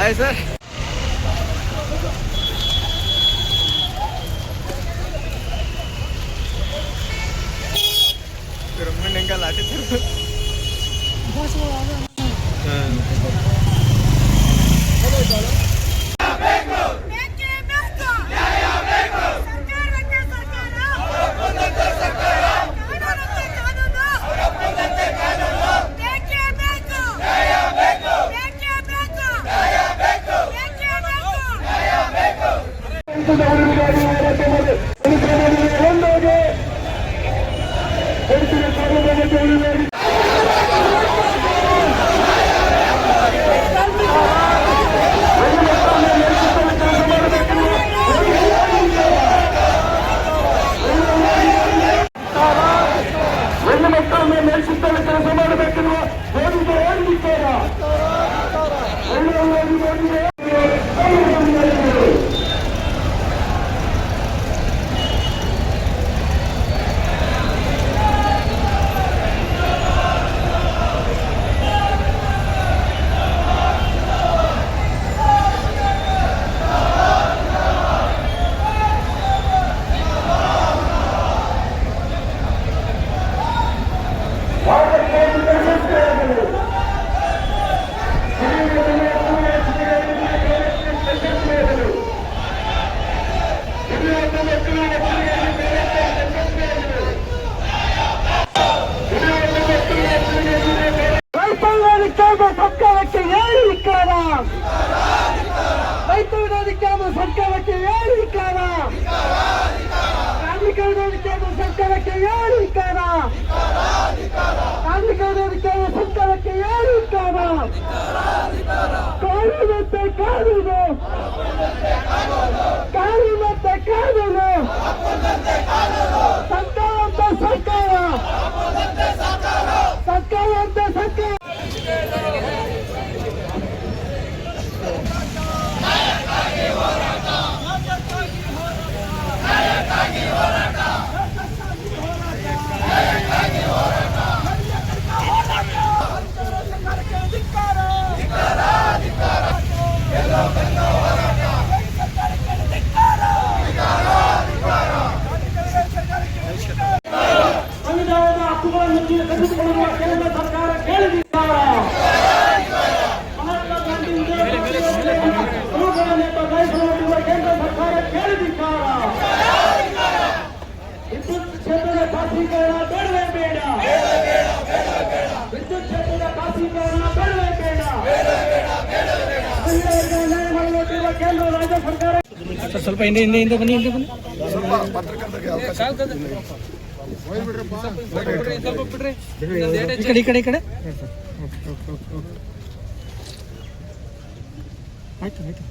Ayo, sir. Terus mending kalah aja terus. Bos mau apa? Thank you. ರೈತ ವಿರೋಧಿ ಕೇಂದ್ರ ಸರ್ಕಾರಕ್ಕೆ ಹೇಳಿ ವಿಕಾರ ಕಾರ್ಮಿಕ ವಿರೋಧಿ ಕೇಂದ್ರ ಸರ್ಕಾರಕ್ಕೆ ಹೇಳಿ ವಿಕಾರ ಕಾರ್ಮಿಕ ವಿರೋಧಿ ಕೇಂದ್ರ ಸರ್ಕಾರಕ್ಕೆ ಹೇಳಿ ವಿಕಾರ ಕಾನೂನು ಕಾನೂನು ಸಂವಿಧಾನದ ಹಕ್ಕುಗಳನ್ನು ತೆಗೆದುಕೊಳ್ಳುವ ಕೇಂದ್ರ ಸರ್ಕಾರ ಬದಲಾಯಿಸುವ ಕೇಂದ್ರ ಸರ್ಕಾರ ಕೇಳಿದಿದ್ದಾರೆ? ವಿದ್ಯುತ್ ಕ್ಷೇತ್ರದ ಖಾಸಗೀಕರಣ ಬೇಡವೇ ಬೇಡ. ವಿದ್ಯುತ್ ಕ್ಷೇತ್ರದ ಖಾಸಗೀಕರಣ ಬೇಡವೇ ಬೇಡ. ಕೇಂದ್ರ ರಾಜ್ಯ ಸರ್ಕಾರ ಸ್ವಲ್ಪ ಹಿಂದೆ ಹಿಂದೆ ಹಿಂದೆ ಬನ್ನಿ ಹಿಂದೆ ಬನ್ನಿ. ಈ ಕಡೆ ಈ ಕಡೆ ಈ ಕಡೆ. ಆಯ್ತು ಆಯ್ತು.